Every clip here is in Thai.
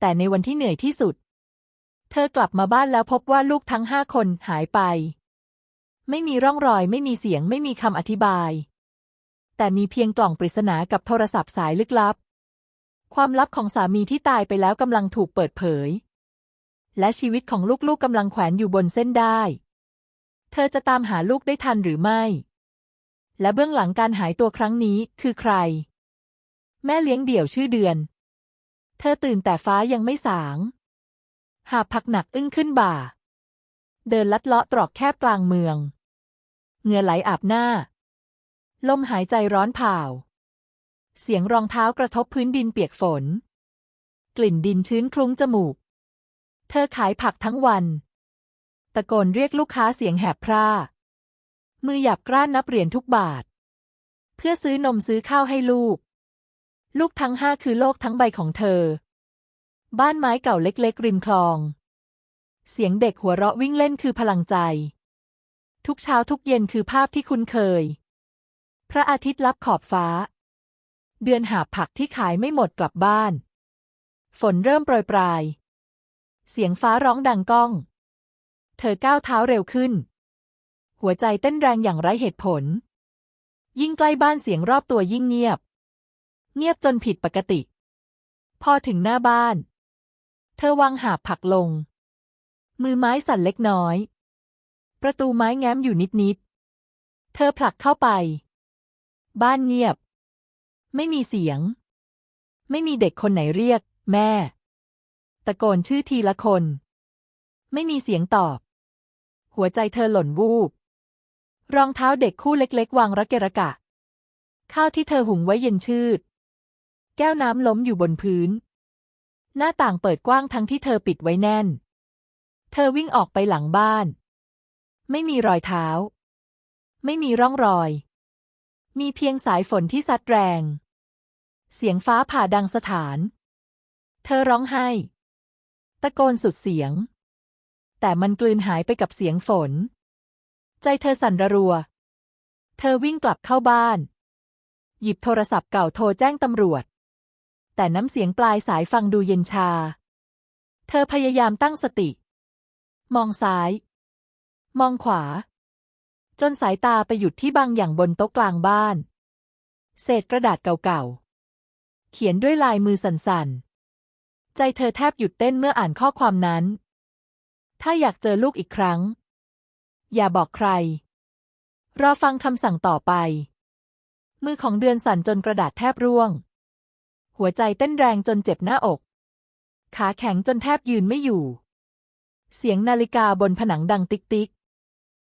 แต่ในวันที่เหนื่อยที่สุด เธอกลับมาบ้านแล้วพบว่าลูกทั้งห้าคนหายไป ไม่มีร่องรอยไม่มีเสียงไม่มีคำอธิบาย แต่มีเพียงกล่องปริศนากับโทรศัพท์สายลึกลับ ความลับของสามีที่ตายไปแล้วกำลังถูกเปิดเผย และชีวิตของลูกๆกำลังแขวนอยู่บนเส้นได้ เธอจะตามหาลูกได้ทันหรือไม่ และเบื้องหลังการหายตัวครั้งนี้คือใคร แม่เลี้ยงเดี่ยวชื่อเดือน เธอตื่นแต่ฟ้ายังไม่สาง หาผักหนักอึ้งขึ้นบ่า เดินลัดเลาะตรอกแคบกลางเมือง เหงื่อไหลอาบหน้า ลมหายใจร้อนเผาเสียงรองเท้ากระทบพื้นดินเปียกฝน กลิ่นดินชื้นคลุ้งจมูก เธอขายผักทั้งวัน ตะโกนเรียกลูกค้าเสียงแหบพร่า มือหยับกร้านนับเหรียญทุกบาท เพื่อซื้อนมซื้อข้าวให้ลูก ลูกทั้งห้าคือโลกทั้งใบของเธอ บ้านไม้เก่าเล็กๆ ริมคลอง เสียงเด็กหัวเราะวิ่งเล่นคือพลังใจ ทุกเช้าทุกเย็นคือภาพที่คุ้นเคย พระอาทิตย์ลับขอบฟ้า เดือนหาบผักที่ขายไม่หมดกลับบ้าน ฝนเริ่มโปรยปลาย เสียงฟ้าร้องดังก้อง เธอก้าวเท้าเร็วขึ้น หัวใจเต้นแรงอย่างไร้เหตุผล ยิ่งใกล้บ้านเสียงรอบตัวยิ่งเงียบ เงียบจนผิดปกติ พอถึงหน้าบ้าน เธอวางหาบผักลง มือไม้สั่นเล็กน้อย ประตูไม้แง้มอยู่นิดๆ เธอผลักเข้าไป บ้านเงียบ ไม่มีเสียง ไม่มีเด็กคนไหนเรียก แม่ ตะโกนชื่อทีละคน ไม่มีเสียงตอบ หัวใจเธอหล่นวูบ รองเท้าเด็กคู่เล็กๆ วางระเกะระกะข้าวที่เธอหุงไว้เย็นชืด แก้วน้ำล้มอยู่บนพื้น หน้าต่างเปิดกว้างทั้งที่เธอปิดไว้แน่น เธอวิ่งออกไปหลังบ้าน ไม่มีรอยเท้า ไม่มีร่องรอย มีเพียงสายฝนที่ซัดแรง เสียงฟ้าผ่าดังสถาน เธอร้องไห้ ตะโกนสุดเสียง แต่มันกลืนหายไปกับเสียงฝน ใจเธอสั่นระรัว เธอวิ่งกลับเข้าบ้าน หยิบโทรศัพท์เก่าโทรแจ้งตำรวจ แต่น้ำเสียงปลายสายฟังดูเย็นชา เธอพยายามตั้งสติ มองซ้าย มองขวา จนสายตาไปหยุดที่บางอย่างบนโต๊ะกลางบ้าน เศษกระดาษเก่าๆ เขียนด้วยลายมือสั่นๆ ใจเธอแทบหยุดเต้นเมื่ออ่านข้อความนั้น ถ้าอยากเจอลูกอีกครั้ง อย่าบอกใคร รอฟังคำสั่งต่อไปมือของเดือนสั่นจนกระดาษแทบร่วง หัวใจเต้นแรงจนเจ็บหน้าอก ขาแข็งจนแทบยืนไม่อยู่ เสียงนาฬิกาบนผนังดังติ๊กติ๊ก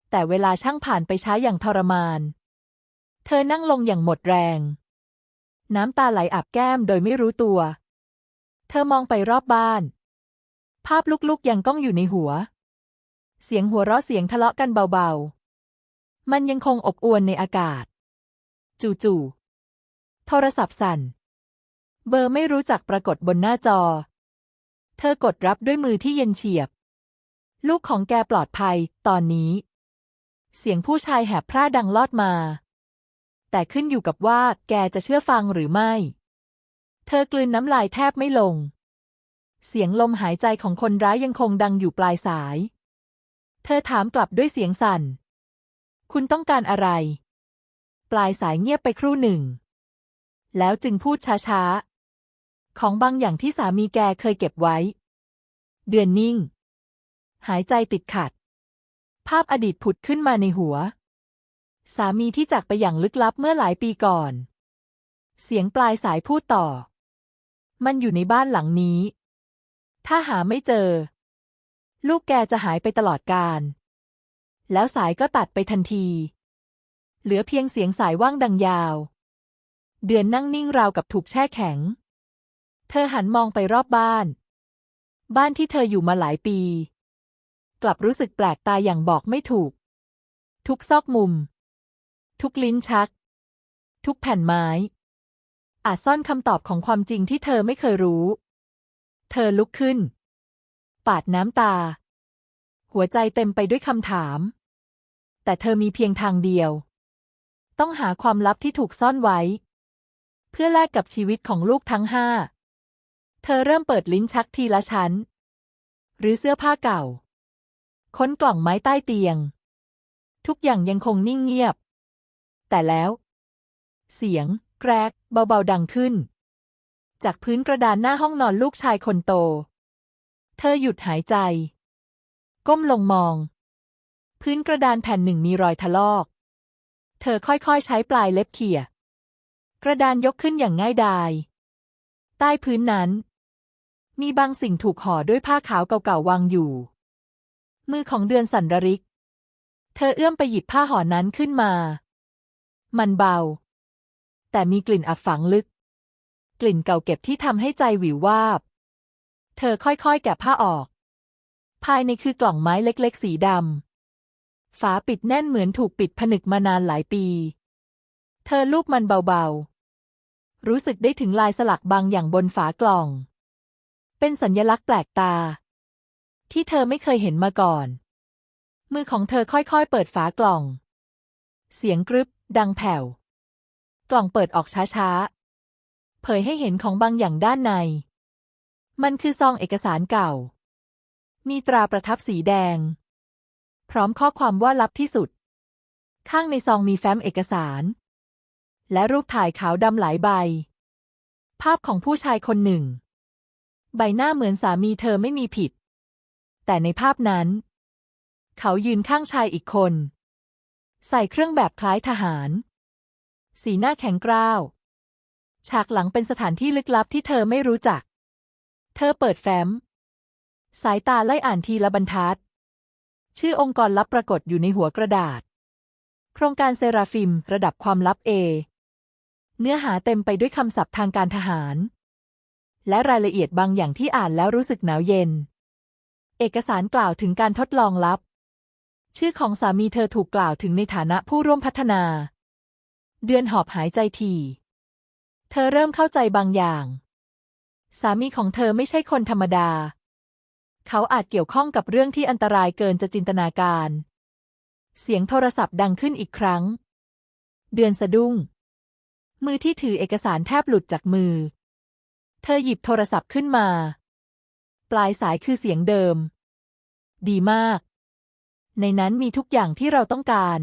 แต่เวลาช่างผ่านไปช้าอย่างทรมาน เธอนั่งลงอย่างหมดแรง น้ำตาไหลอาบแก้มโดยไม่รู้ตัว เธอมองไปรอบบ้าน ภาพลุกๆยังก้องอยู่ในหัว เสียงหัวเราะเสียงทะเลาะกันเบาๆ มันยังคงอบอวลในอากาศ จู่ๆโทรศัพท์สั่น เบอร์ไม่รู้จักปรากฏบนหน้าจอ เธอกดรับด้วยมือที่เย็นเฉียบ ลูกของแกปลอดภัย ตอนนี้ เสียงผู้ชายแหบพร่าดังลอดมา แต่ขึ้นอยู่กับว่าแกจะเชื่อฟังหรือไม่ เธอกลืนน้ำลายแทบไม่ลง เสียงลมหายใจของคนร้ายยังคงดังอยู่ปลายสาย เธอถามกลับด้วยเสียงสั่น คุณต้องการอะไร ปลายสายเงียบไปครู่หนึ่ง แล้วจึงพูดช้าๆ ของบางอย่างที่สามีแกเคยเก็บไว้ เดือนนิ่ง หายใจติดขัด ภาพอดีตผุดขึ้นมาในหัว สามีที่จากไปอย่างลึกลับเมื่อหลายปีก่อน เสียงปลายสายพูดต่อ มันอยู่ในบ้านหลังนี้ ถ้าหาไม่เจอ ลูกแกจะหายไปตลอดกาลแล้วสายก็ตัดไปทันที เหลือเพียงเสียงสายว่างดังยาว เดือนนั่งนิ่งราวกับถูกแช่แข็ง เธอหันมองไปรอบบ้าน บ้านที่เธออยู่มาหลายปี กลับรู้สึกแปลกตาอย่างบอกไม่ถูก ทุกซอกมุม ทุกลิ้นชัก ทุกแผ่นไม้ อาจซ่อนคำตอบของความจริงที่เธอไม่เคยรู้ เธอลุกขึ้น ปาดน้ำตา หัวใจเต็มไปด้วยคำถาม แต่เธอมีเพียงทางเดียว ต้องหาความลับที่ถูกซ่อนไว้ เพื่อแลกกับชีวิตของลูกทั้งห้า เธอเริ่มเปิดลิ้นชักทีละชั้น หรือเสื้อผ้าเก่า ค้นกล่องไม้ใต้เตียง ทุกอย่างยังคงนิ่งเงียบ แต่แล้ว เสียง แกรก เบาๆดังขึ้น จากพื้นกระดานหน้าห้องนอนลูกชายคนโต เธอหยุดหายใจ ก้มลงมอง พื้นกระดานแผ่นหนึ่งมีรอยถลอก เธอค่อยๆใช้ปลายเล็บเขี่ยกระดานยกขึ้นอย่างง่ายดาย ใต้พื้นนั้น มีบางสิ่งถูกห่อด้วยผ้าขาวเก่าๆวางอยู่ มือของเดือนสันรริก เธอเอื้อมไปหยิบผ้าห่อนั้นขึ้นมา มันเบา แต่มีกลิ่นอับฝังลึก กลิ่นเก่าเก็บที่ทำให้ใจหวิววาบ เธอค่อยๆ แกะผ้าออก ภายในคือกล่องไม้เล็กๆ สีดำฝาปิดแน่นเหมือนถูกปิดผนึกมานานหลายปี เธอลูบมันเบาๆ รู้สึกได้ถึงลายสลักบางอย่างบนฝากล่อง เป็นสัญลักษณ์แปลกตา ที่เธอไม่เคยเห็นมาก่อน มือของเธอค่อยๆ เปิดฝากล่อง เสียงกรึบ ดังแผ่ว กล่องเปิดออกช้าๆ เผยให้เห็นของบางอย่างด้านใน มันคือซองเอกสารเก่า มีตราประทับสีแดง พร้อมข้อความว่าลับที่สุด ข้างในซองมีแฟ้มเอกสาร และรูปถ่ายขาวดำหลายใบ ภาพของผู้ชายคนหนึ่ง ใบหน้าเหมือนสามีเธอไม่มีผิด แต่ในภาพนั้น เขายืนข้างชายอีกคน ใส่เครื่องแบบคล้ายทหาร สีหน้าแข็งกร้าว ฉากหลังเป็นสถานที่ลึกลับที่เธอไม่รู้จัก เธอเปิดแฟ้ม สายตาไล่อ่านทีละบรรทัด ชื่อองค์กรลับปรากฏอยู่ในหัวกระดาษ โครงการเซราฟิมระดับความลับเอ เนื้อหาเต็มไปด้วยคำศัพท์ทางการทหาร และรายละเอียดบางอย่างที่อ่านแล้วรู้สึกหนาวเย็น เอกสารกล่าวถึงการทดลองลับ ชื่อของสามีเธอถูกกล่าวถึงในฐานะผู้ร่วมพัฒนา เดือนหอบหายใจที เธอเริ่มเข้าใจบางอย่าง สามีของเธอไม่ใช่คนธรรมดา เขาอาจเกี่ยวข้องกับเรื่องที่อันตรายเกินจะจินตนาการ เสียงโทรศัพท์ดังขึ้นอีกครั้ง เดือนสะดุ้ง มือที่ถือเอกสารแทบหลุดจากมือ เธอหยิบโทรศัพท์ขึ้นมา ปลายสายคือเสียงเดิม ดีมาก ในนั้นมีทุกอย่างที่เราต้องการ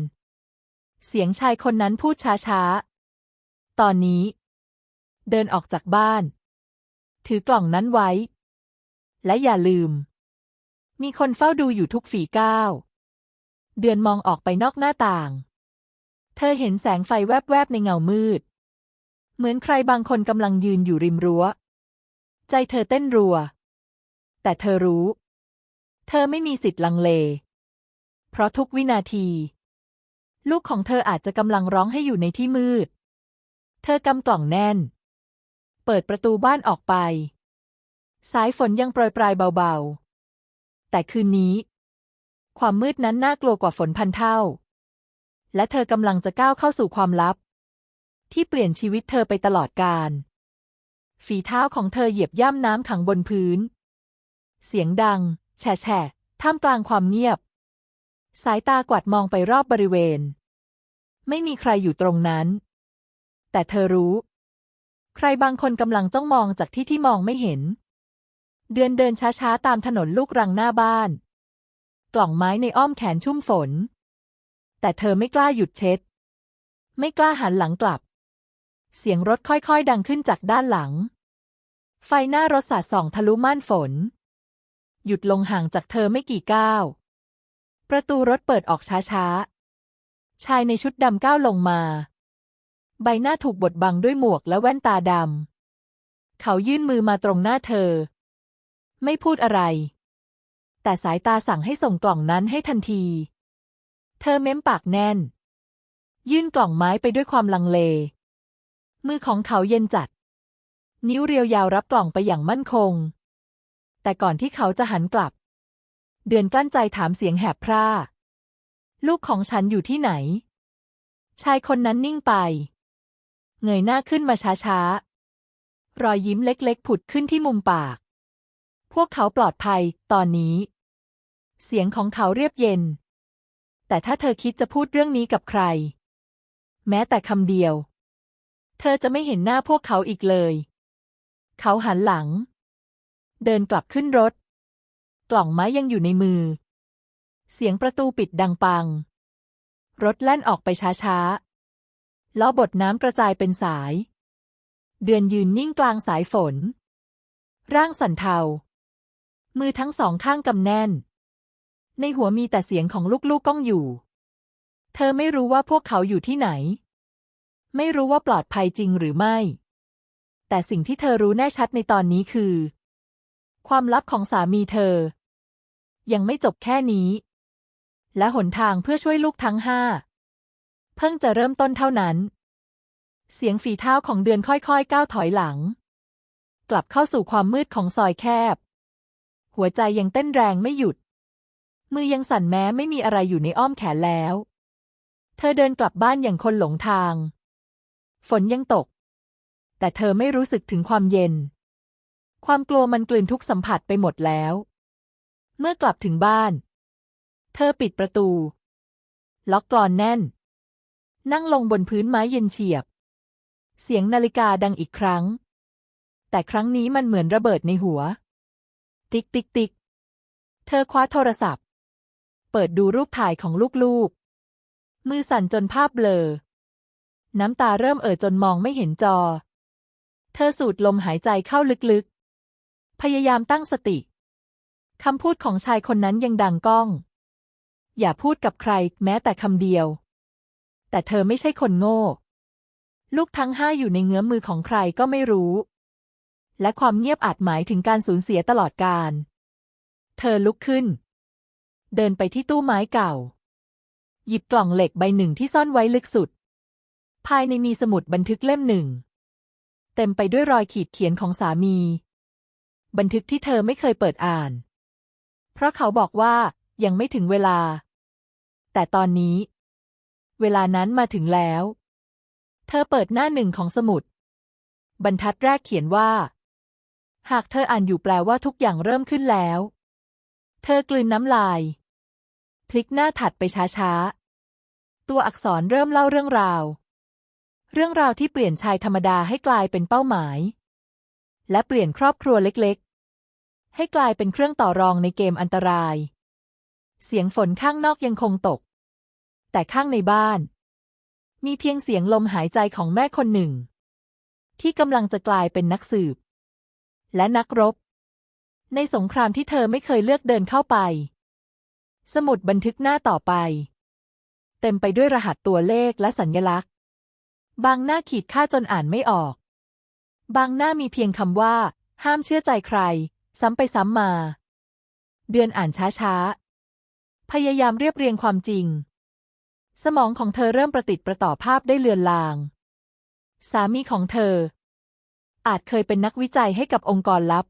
เสียงชายคนนั้นพูดช้าๆ ตอนนี้ เดินออกจากบ้าน ถือกล่องนั้นไว้ และอย่าลืม มีคนเฝ้าดูอยู่ทุกฝีก้าว เดือนมองออกไปนอกหน้าต่าง เธอเห็นแสงไฟแวบๆในเงามืด เหมือนใครบางคนกำลังยืนอยู่ริมรั้ว ใจเธอเต้นรัว แต่เธอรู้ เธอไม่มีสิทธิ์ลังเล เพราะทุกวินาที ลูกของเธออาจจะกำลังร้องให้อยู่ในที่มืด เธอกำกล่องแน่น เปิดประตูบ้านออกไป สายฝนยังโปรยปลายเบาๆ แต่คืนนี้ ความมืดนั้นน่ากลัวกว่าฝนพันเท่า และเธอกำลังจะก้าวเข้าสู่ความลับ ที่เปลี่ยนชีวิตเธอไปตลอดกาลฝีเท้าของเธอเหยียบย่ำน้ำขังบนพื้น เสียงดัง แฉะแฉะท่ามกลางความเงียบ สายตากวาดมองไปรอบบริเวณ ไม่มีใครอยู่ตรงนั้น แต่เธอรู้ ใครบางคนกำลังจ้องมองจากที่ที่มองไม่เห็น เดือนเดินช้าๆ ตามถนนลูกรังหน้าบ้าน กล่องไม้ในอ้อมแขนชุ่มฝน แต่เธอไม่กล้าหยุดเช็ด ไม่กล้าหันหลังกลับ เสียงรถค่อยๆ ดังขึ้นจากด้านหลัง ไฟหน้ารถสาดส่องทะลุม่านฝน หยุดลงห่างจากเธอไม่กี่ก้าว ประตูรถเปิดออกช้าๆ ชายในชุดดำก้าวลงมา ใบหน้าถูกบดบังด้วยหมวกและแว่นตาดำ เขายื่นมือมาตรงหน้าเธอ ไม่พูดอะไร แต่สายตาสั่งให้ส่งกล่องนั้นให้ทันที เธอเม้มปากแน่น ยื่นกล่องไม้ไปด้วยความลังเล มือของเขาเย็นจัด นิ้วเรียวยาวรับกล่องไปอย่างมั่นคง แต่ก่อนที่เขาจะหันกลับ เดือนกลั้นใจถามเสียงแหบพร่า ลูกของฉันอยู่ที่ไหน ชายคนนั้นนิ่งไป เงยหน้าขึ้นมาช้าๆ รอยยิ้มเล็กๆ ผุดขึ้นที่มุมปาก พวกเขาปลอดภัยตอนนี้ เสียงของเขาเรียบเย็น แต่ถ้าเธอคิดจะพูดเรื่องนี้กับใคร แม้แต่คำเดียว เธอจะไม่เห็นหน้าพวกเขาอีกเลย เขาหันหลัง เดินกลับขึ้นรถ กล่องไม้ยังอยู่ในมือ เสียงประตูปิดดังปัง รถแล่นออกไปช้าๆล้อบดน้ำกระจายเป็นสาย เดือนยืนนิ่งกลางสายฝน ร่างสั่นเทา มือทั้งสองข้างกำแน่น ในหัวมีแต่เสียงของลูกๆก้องอยู่ เธอไม่รู้ว่าพวกเขาอยู่ที่ไหน ไม่รู้ว่าปลอดภัยจริงหรือไม่ แต่สิ่งที่เธอรู้แน่ชัดในตอนนี้คือ ความลับของสามีเธอ ยังไม่จบแค่นี้ และหนทางเพื่อช่วยลูกทั้งห้า เพิ่งจะเริ่มต้นเท่านั้น เสียงฝีเท้าของเดือนค่อยๆก้าวถอยหลัง กลับเข้าสู่ความมืดของซอยแคบ หัวใจยังเต้นแรงไม่หยุด มือยังสั่นแม้ไม่มีอะไรอยู่ในอ้อมแขนแล้ว เธอเดินกลับบ้านอย่างคนหลงทาง ฝนยังตก แต่เธอไม่รู้สึกถึงความเย็น ความกลัวมันกลืนทุกสัมผัสไปหมดแล้ว เมื่อกลับถึงบ้าน เธอปิดประตู ล็อกกลอนแน่น นั่งลงบนพื้นไม้เย็นเฉียบ เสียงนาฬิกาดังอีกครั้ง แต่ครั้งนี้มันเหมือนระเบิดในหัว ติ๊กติ๊กติ๊กเธอคว้าโทรศัพท์ เปิดดูรูปถ่ายของลูกๆ มือสั่นจนภาพเบลอ น้ำตาเริ่มเอ่อจนมองไม่เห็นจอ เธอสูดลมหายใจเข้าลึกๆ พยายามตั้งสติ คำพูดของชายคนนั้นยังดังก้อง อย่าพูดกับใครแม้แต่คำเดียว แต่เธอไม่ใช่คนโง่ ลูกทั้งห้าอยู่ในเงื้อมมือของใครก็ไม่รู้ และความเงียบอาจหมายถึงการสูญเสียตลอดกาลเธอลุกขึ้น เดินไปที่ตู้ไม้เก่า หยิบกล่องเหล็กใบหนึ่งที่ซ่อนไว้ลึกสุด ภายในมีสมุดบันทึกเล่มหนึ่ง เต็มไปด้วยรอยขีดเขียนของสามี บันทึกที่เธอไม่เคยเปิดอ่าน เพราะเขาบอกว่ายังไม่ถึงเวลา แต่ตอนนี้ เวลานั้นมาถึงแล้ว เธอเปิดหน้าหนึ่งของสมุด บรรทัดแรกเขียนว่า หากเธออ่านอยู่แปลว่าทุกอย่างเริ่มขึ้นแล้ว เธอกลืนน้ำลาย พลิกหน้าถัดไปช้าๆ ตัวอักษรเริ่มเล่าเรื่องราว เรื่องราวที่เปลี่ยนชายธรรมดาให้กลายเป็นเป้าหมาย และเปลี่ยนครอบครัวเล็กๆ ให้กลายเป็นเครื่องต่อรองในเกมอันตราย เสียงฝนข้างนอกยังคงตก แต่ข้างในบ้าน มีเพียงเสียงลมหายใจของแม่คนหนึ่ง ที่กำลังจะกลายเป็นนักสืบ และนักรบ ในสงครามที่เธอไม่เคยเลือกเดินเข้าไป สมุดบันทึกหน้าต่อไป เต็มไปด้วยรหัสตัวเลขและสัญญลักษณ์ บางหน้าขีดค่าจนอ่านไม่ออก บางหน้ามีเพียงคำว่า ห้ามเชื่อใจใคร ซ้ำไปซ้ำมา เดือนอ่านช้าๆ พยายามเรียบเรียงความจริง สมองของเธอเริ่มประติดประต่อภาพได้เลือนลาง สามีของเธอ อาจเคยเป็นนักวิจัยให้กับองค์กรลับ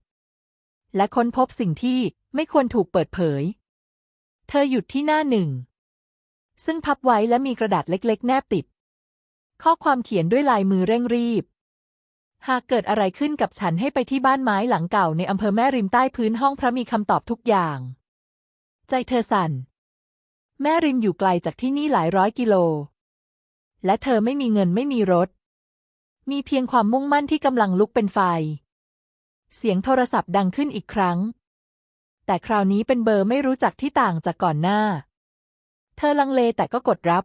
และค้นพบสิ่งที่ไม่ควรถูกเปิดเผย เธอหยุดที่หน้าหนึ่ง ซึ่งพับไว้และมีกระดาษเล็ก ๆ แนบติด ข้อความเขียนด้วยลายมือเร่งรีบ หากเกิดอะไรขึ้นกับฉันให้ไปที่บ้านไม้หลังเก่าในอำเภอแม่ริมใต้พื้นห้องพระมีคำตอบทุกอย่าง ใจเธอสั่น แม่ริมอยู่ไกลจากที่นี่หลายร้อยกิโล และเธอไม่มีเงินไม่มีรถ มีเพียงความมุ่งมั่นที่กำลังลุกเป็นไฟ เสียงโทรศัพท์ดังขึ้นอีกครั้ง แต่คราวนี้เป็นเบอร์ไม่รู้จักที่ต่างจากก่อนหน้า เธอลังเลแต่ก็กดรับ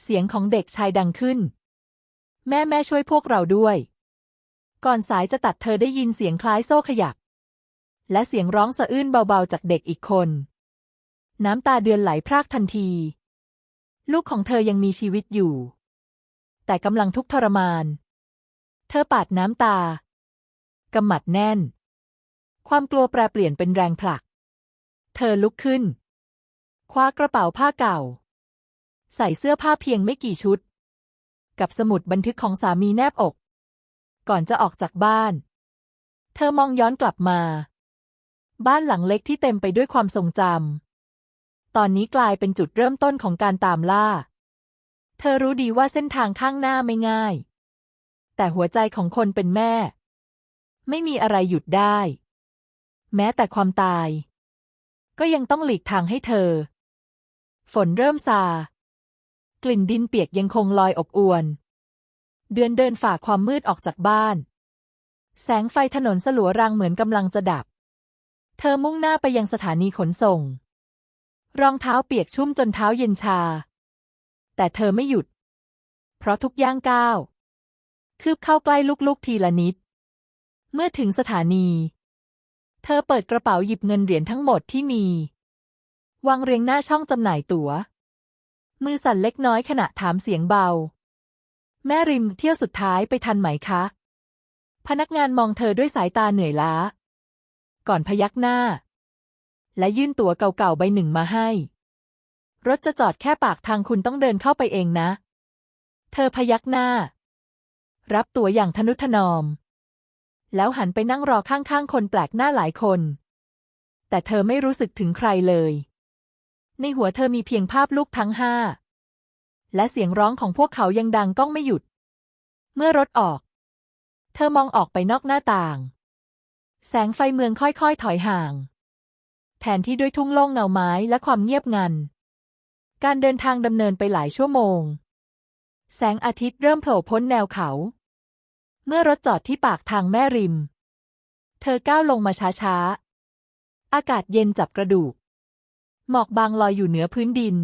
เสียงของเด็กชายดังขึ้น แม่แม่ช่วยพวกเราด้วย ก่อนสายจะตัดเธอได้ยินเสียงคล้ายโซ่ขยับและเสียงร้องสะอื้นเบาๆจากเด็กอีกคน น้ำตาเดือนไหลพรากทันที ลูกของเธอยังมีชีวิตอยู่ แต่กำลังทุกข์ทรมาน เธอปาดน้ำตากำหมัดแน่น ความกลัวแปรเปลี่ยนเป็นแรงผลัก เธอลุกขึ้น คว้ากระเป๋าผ้าเก่า ใส่เสื้อผ้าเพียงไม่กี่ชุด กับสมุดบันทึกของสามีแนบอก ก่อนจะออกจากบ้าน เธอมองย้อนกลับมา บ้านหลังเล็กที่เต็มไปด้วยความทรงจำตอนนี้กลายเป็นจุดเริ่มต้นของการตามล่า เธอรู้ดีว่าเส้นทางข้างหน้าไม่ง่าย แต่หัวใจของคนเป็นแม่ ไม่มีอะไรหยุดได้ แม้แต่ความตาย ก็ยังต้องหลีกทางให้เธอ ฝนเริ่มซา กลิ่นดินเปียกยังคงลอยอบอวน เดือนเดินฝ่าความมืดออกจากบ้าน แสงไฟถนนสลัวรางเหมือนกำลังจะดับ เธอมุ่งหน้าไปยังสถานีขนส่ง รองเท้าเปียกชุ่มจนเท้าเย็นชา แต่เธอไม่หยุด เพราะทุกย่างก้าว คืบเข้าใกล้ลูกๆทีละนิด เมื่อถึงสถานี เธอเปิดกระเป๋าหยิบเงินเหรียญทั้งหมดที่มี วางเรียงหน้าช่องจำหน่ายตั๋ว มือสั่นเล็กน้อยขณะถามเสียงเบา แม่ริมเที่ยวสุดท้ายไปทันไหมคะ พนักงานมองเธอด้วยสายตาเหนื่อยล้า ก่อนพยักหน้า และยื่นตั๋วเก่าๆใบหนึ่งมาให้ รถจะจอดแค่ปากทางคุณต้องเดินเข้าไปเองนะ เธอพยักหน้า รับตั๋วอย่างทนุถนอม แล้วหันไปนั่งรอข้างๆคนแปลกหน้าหลายคน แต่เธอไม่รู้สึกถึงใครเลย ในหัวเธอมีเพียงภาพลูกทั้งห้า และเสียงร้องของพวกเขายังดังก้องไม่หยุด เมื่อรถออก เธอมองออกไปนอกหน้าต่าง แสงไฟเมืองค่อยๆถอยห่าง แทนที่ด้วยทุ่งโล่งเงาไม้และความเงียบงัน การเดินทางดำเนินไปหลายชั่วโมง แสงอาทิตย์เริ่มโผล่พ้นแนวเขา เมื่อรถจอดที่ปากทางแม่ริม เธอก้าวลงมาช้าๆ อากาศเย็นจับกระดูก หมอกบางลอยอยู่เหนือพื้นดิน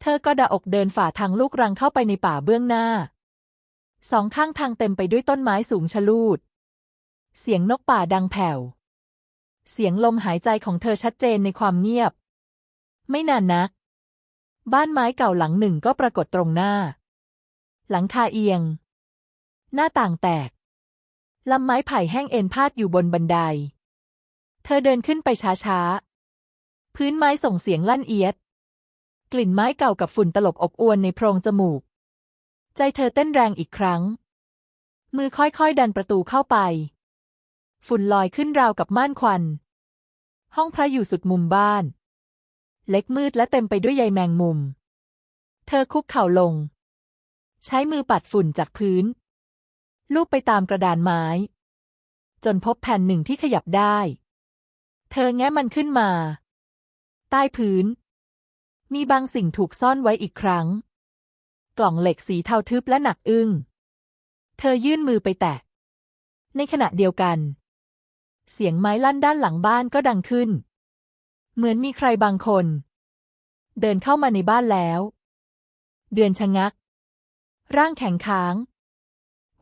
เธอก็ดาอกเดินฝ่าทางลูกรังเข้าไปในป่าเบื้องหน้า สองข้างทางเต็มไปด้วยต้นไม้สูงชะลูด เสียงนกป่าดังแผ่ว เสียงลมหายใจของเธอชัดเจนในความเงียบ ไม่นานนัก บ้านไม้เก่าหลังหนึ่งก็ปรากฏตรงหน้า หลังคาเอียง หน้าต่างแตกลำไม้ไผ่แห้งเอ็นพาดอยู่บนบันได เธอเดินขึ้นไปช้าๆ พื้นไม้ส่งเสียงลั่นเอียด กลิ่นไม้เก่ากับฝุ่นตลบอบอวนในโพรงจมูก ใจเธอเต้นแรงอีกครั้ง มือค่อยๆดันประตูเข้าไป ฝุ่นลอยขึ้นราวกับม่านควัน ห้องพระอยู่สุดมุมบ้าน เล็กมืดและเต็มไปด้วยใยแมงมุม เธอคุกเข่าลง ใช้มือปัดฝุ่นจากพื้น ลูบไปตามกระดานไม้ จนพบแผ่นหนึ่งที่ขยับได้ เธอแง้มันขึ้นมา ใต้พื้น มีบางสิ่งถูกซ่อนไว้อีกครั้ง กล่องเหล็กสีเทาทึบและหนักอึ้ง เธอยื่นมือไปแตะ ในขณะเดียวกัน เสียงไม้ลั่นด้านหลังบ้านก็ดังขึ้น เหมือนมีใครบางคน เดินเข้ามาในบ้านแล้ว เดือนชะงัก ร่างแข็งค้าง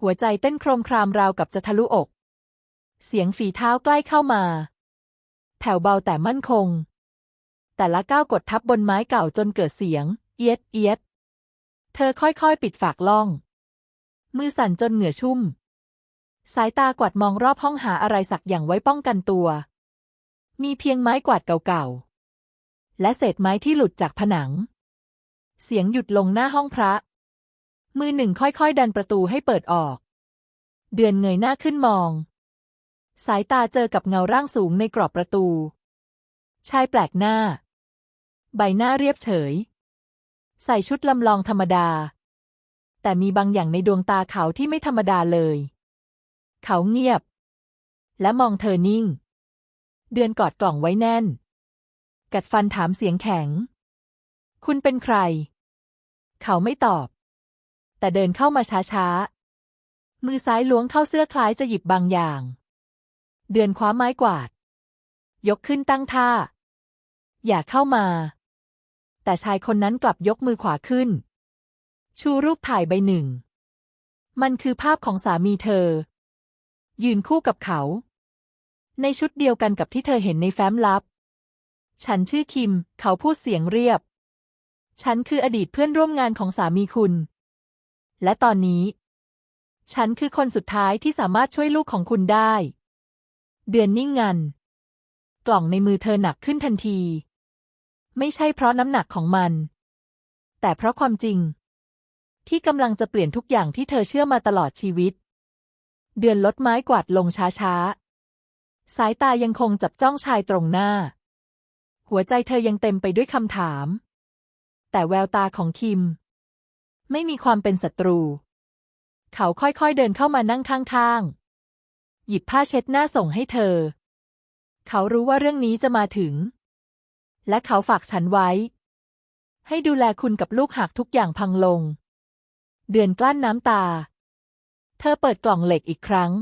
หัวใจเต้นโครมครามราวกับจะทะลุอก เสียงฝีเท้าใกล้เข้ามา แผ่วเบาแต่มั่นคง แต่ละก้าวกดทับบนไม้เก่าจนเกิดเสียง เอียดเอียด เธอค่อยๆ ปิดฝากล่อง มือสั่นจนเหงื่อชุ่ม สายตากวาดมองรอบห้องหาอะไรสักอย่างไว้ป้องกันตัว มีเพียงไม้กวาดเก่าๆ และเศษไม้ที่หลุดจากผนัง เสียงหยุดลงหน้าห้องพระ มือหนึ่งค่อยๆ ดันประตูให้เปิดออก เดือนเงยหน้าขึ้นมอง สายตาเจอกับเงาร่างสูงในกรอบประตูชายแปลกหน้า ใบหน้าเรียบเฉย ใส่ชุดลำลองธรรมดา แต่มีบางอย่างในดวงตาเขาที่ไม่ธรรมดาเลย เขาเงียบ และมองเธอนิ่ง เดือนกอดกล่องไว้แน่น กัดฟันถามเสียงแข็ง คุณเป็นใคร เขาไม่ตอบ แต่เดินเข้ามาช้าๆ มือซ้ายล้วงเข้าเสื้อคล้ายจะหยิบบางอย่าง เดือนคว้าไม้กวาด ยกขึ้นตั้งท่าอย่าเข้ามา แต่ชายคนนั้นกลับยกมือขวาขึ้น ชูรูปถ่ายใบหนึ่ง มันคือภาพของสามีเธอ ยืนคู่กับเขา ในชุดเดียวกันกับที่เธอเห็นในแฟ้มลับ ฉันชื่อคิม เขาพูดเสียงเรียบ ฉันคืออดีตเพื่อนร่วมงานของสามีคุณ และตอนนี้ ฉันคือคนสุดท้ายที่สามารถช่วยลูกของคุณได้ เดือนนิ่งงัน กล่องในมือเธอหนักขึ้นทันที ไม่ใช่เพราะน้ำหนักของมัน แต่เพราะความจริง ที่กำลังจะเปลี่ยนทุกอย่างที่เธอเชื่อมาตลอดชีวิต เดือนลดไม้กวาดลงช้าๆ สายตายังคงจับจ้องชายตรงหน้า หัวใจเธอยังเต็มไปด้วยคำถาม แต่แววตาของคิม ไม่มีความเป็นศัตรู เขาค่อยๆเดินเข้ามานั่งข้างๆ หยิบผ้าเช็ดหน้าส่งให้เธอ เขารู้ว่าเรื่องนี้จะมาถึง และเขาฝากฉันไว้ ให้ดูแลคุณกับลูกหากทุกอย่างพังลง เดือนกลั้นน้ำตา เธอเปิดกล่องเหล็กอีกครั้ง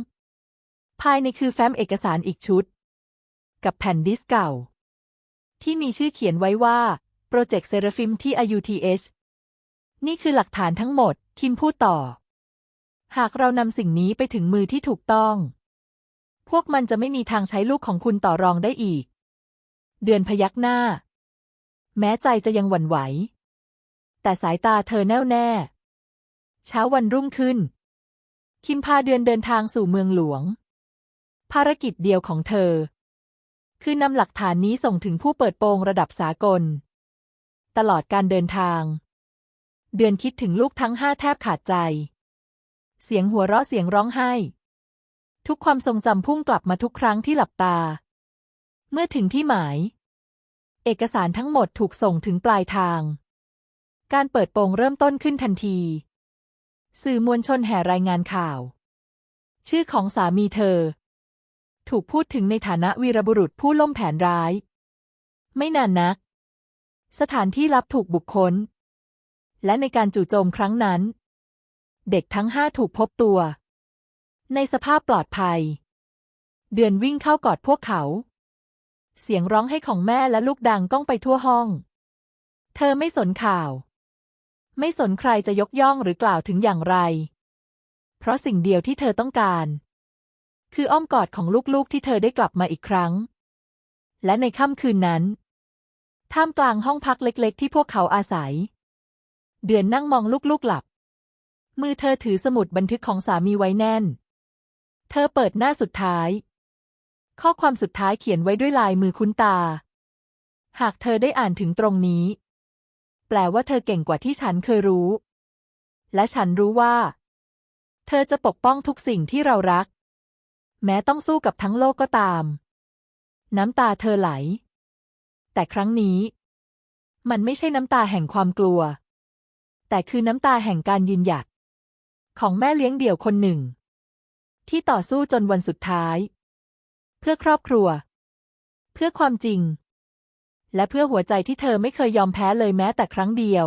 ภายในคือแฟ้มเอกสารอีกชุด กับแผ่นดิสก์เก่า ที่มีชื่อเขียนไว้ว่า โปรเจกต์เซราฟิมที่ IUTH นี่คือหลักฐานทั้งหมด คิมพูดต่อ หากเรานำสิ่งนี้ไปถึงมือที่ถูกต้อง พวกมันจะไม่มีทางใช้ลูกของคุณต่อรองได้อีก เดือนพยักหน้า แม้ใจจะยังหวั่นไหว แต่สายตาเธอแน่วแน่ เช้าวันรุ่งขึ้น คิมพาเดือนเดินทางสู่เมืองหลวง ภารกิจเดียวของเธอ คือนำหลักฐานนี้ส่งถึงผู้เปิดโปงระดับสากล ตลอดการเดินทาง เดือนคิดถึงลูกทั้งห้าแทบขาดใจ เสียงหัวเราะเสียงร้องไห้ ทุกความทรงจำพุ่งกลับมาทุกครั้งที่หลับตา เมื่อถึงที่หมาย เอกสารทั้งหมดถูกส่งถึงปลายทาง การเปิดโปงเริ่มต้นขึ้นทันที สื่อมวลชนแห่รายงานข่าว ชื่อของสามีเธอ ถูกพูดถึงในฐานะวีรบุรุษผู้ล่มแผนร้าย ไม่นานนัก สถานที่ลับถูกบุคคล และในการจู่โจมครั้งนั้น เด็กทั้งห้าถูกพบตัว ในสภาพปลอดภัย เดือนวิ่งเข้ากอดพวกเขา เสียงร้องให้ของแม่และลูกดังก้องไปทั่วห้อง เธอไม่สนข่าว ไม่สนใครจะยกย่องหรือกล่าวถึงอย่างไร เพราะสิ่งเดียวที่เธอต้องการ คืออ้อมกอดของลูกๆที่เธอได้กลับมาอีกครั้ง และในค่ำคืนนั้น ท่ามกลางห้องพักเล็กๆ ที่พวกเขาอาศัย เดือนนั่งมองลูกๆหลับ มือเธอถือสมุดบันทึกของสามีไว้แน่น เธอเปิดหน้าสุดท้าย ข้อความสุดท้ายเขียนไว้ด้วยลายมือคุ้นตา หากเธอได้อ่านถึงตรงนี้ แปลว่าเธอเก่งกว่าที่ฉันเคยรู้ และฉันรู้ว่า เธอจะปกป้องทุกสิ่งที่เรารัก แม้ต้องสู้กับทั้งโลกก็ตาม น้ำตาเธอไหล แต่ครั้งนี้ มันไม่ใช่น้ำตาแห่งความกลัว แต่คือน้ำตาแห่งการยืนหยัด ของแม่เลี้ยงเดี่ยวคนหนึ่ง ที่ต่อสู้จนวันสุดท้าย พื่อครอบครัว เพื่อความจริง และเพื่อหัวใจที่เธอไม่เคยยอมแพ้เลยแม้แต่ครั้งเดียว